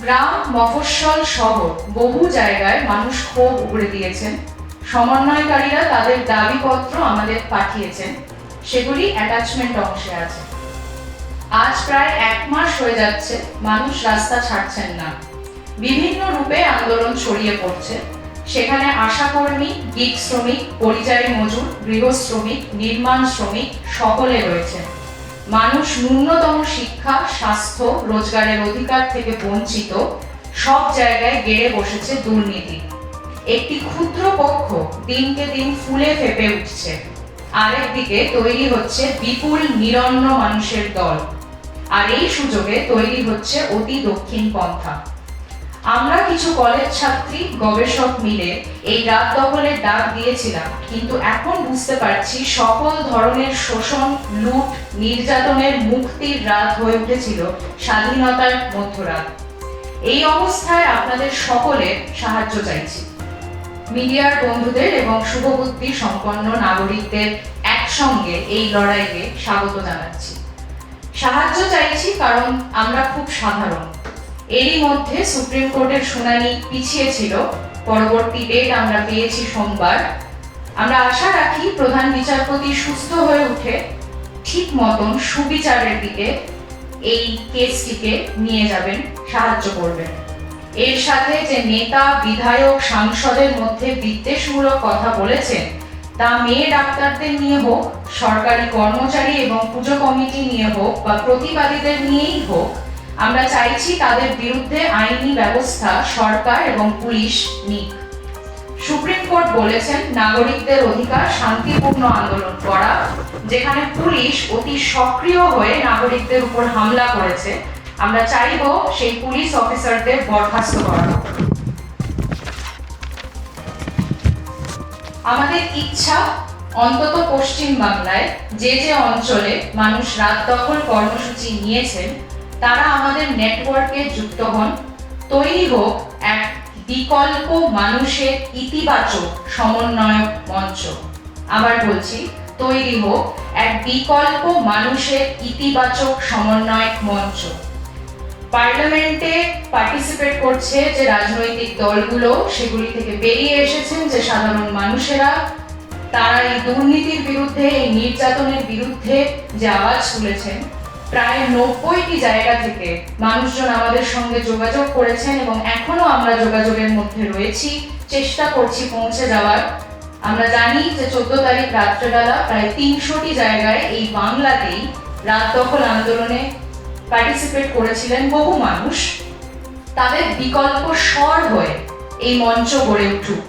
গ্রাম, মফস্বল শহর বহু জায়গায় মানুষ ক্ষোভ উগড়ে দিয়েছেন। সমন্বয়কারীরা তাদের দাবিপত্র আমাদের পাঠিয়েছেন। সেগুলি অ্যাটাচমেন্ট অংশে আছে। আজ প্রায় এক মাস হয়ে যাচ্ছে মানুষ রাস্তা ছাড়ছেন না। বিভিন্ন রূপে আন্দোলন ছড়িয়ে পড়ছে। সেখানে আশাকর্মী গিগ শ্রমিক, পরিযায়ী মজুর গৃহ শ্রমিক নির্মাণ শ্রমিক সকলে রয়েছেন। মানুষ ন্যূনতম শিক্ষা, স্বাস্থ্য, রোজগারের অধিকার থেকে বঞ্চিত, সব জায়গায় গেড়ে বসেছে দুর্নীতি। একটি ক্ষুদ্র পক্ষ দিনকে দিন ফুলে ফেপে উঠছে। আরেকদিকে তৈরি হচ্ছে বিপুল নিরন্ন মানুষের দল। আর এই সুযোগে তৈরি হচ্ছে অতি দক্ষিণ পন্থা আমরা কিছু কলেজ ছাত্রী, গবেষক মিলে এই রাত দখলের ডাক দিয়েছিলাম, কিন্তু এখন বুঝতে পারছি সকল ধরনের শোষণ, লুট, নির্যাতনের মুক্তির রাত হয়ে উঠেছিল স্বাধীনতার মধ্যরাত। এই অবস্থায় আপনাদের সকলের সাহায্য চাইছি। মিডিয়ার বন্ধুদের এবং শুভবুদ্ধি সম্পন্ন নাগরিকদের একসঙ্গে এই লড়াইকে স্বাগত জানাচ্ছি। সাহায্য চাইছি কারণ আমরা খুব সাধারণ। এরই মধ্যে সুপ্রিম কোর্টের শুনানি পিছিয়ে ছিল। পরবর্তী ডেট আমরা পেয়েছি সোমবার। আমরা আশা রাখি প্রধান বিচারপতি সুস্থ হয়ে উঠে ঠিক মতন সুবিচারের দিকে এই কেসটিকে নিয়ে যাবেন, সাহায্য করবেন। এর সাথে যে নেতা, বিধায়ক, সাংসদের মধ্যে বিদ্বেষমূলক কথা বলেছেন, তা মেয়ে ডাক্তারদের নিয়ে হোক, সরকারি কর্মচারী এবং পুজো কমিটি নিয়ে হোক বা প্রতিবাদীদের নিয়েই হোক আমরা চাইছি তাদের বিরুদ্ধে আইনি ব্যবস্থা, সরকার এবং পুলিশ নিক। সুপ্রিম কোর্ট বলেছেন, নাগরিকদের অধিকার শান্তিপূর্ণ আন্দোলন করা, যেখানে পুলিশ অতি সক্রিয় হয়ে নাগরিকদের উপর হামলা করেছে। আমরা চাইব সেই পুলিশ অফিসারদের বরখাস্ত করা। আমাদের ইচ্ছা অন্তত পশ্চিম বাংলায় যে যে অঞ্চলে মানুষ রাত দখল কর্মসূচি নিয়েছেন তারা আমাদের নেটওয়ার্কে যুক্ত হন। তৈরি হোক এক বিকল্প মানুষের ইতিবাচক সমন্বয়ক মঞ্চ। আবার বলছি, তৈরি হোক এক বিকল্প মানুষের ইতিবাচক সমন্বয়ক মঞ্চ। পার্লামেন্টে পার্টিসিপেট করছে যে রাজনৈতিক দলগুলো, সেগুলি থেকে বেরিয়ে এসেছেন যে সাধারণ মানুষেরা। তারা এই দুর্নীতির বিরুদ্ধে, এই নির্যাতনের বিরুদ্ধে যে আওয়াজ তুলেছেন প্রায় নব্বইটি জায়গা থেকে মানুষজন আমাদের সঙ্গে যোগাযোগ করেছেন এবং এখনও আমরা যোগাযোগের মধ্যে রয়েছি। চেষ্টা করছি পৌঁছে যাওয়ার। আমরা জানি যে চোদ্দ তারিখ রাত্রেবেলা প্রায় তিনশোটি জায়গায় এই বাংলাতেই রাত দখল আন্দোলনে পার্টিসিপেট করেছিলেন বহু মানুষ। তাদের বিকল্প স্বর হয়ে এই মঞ্চ গড়ে উঠুক।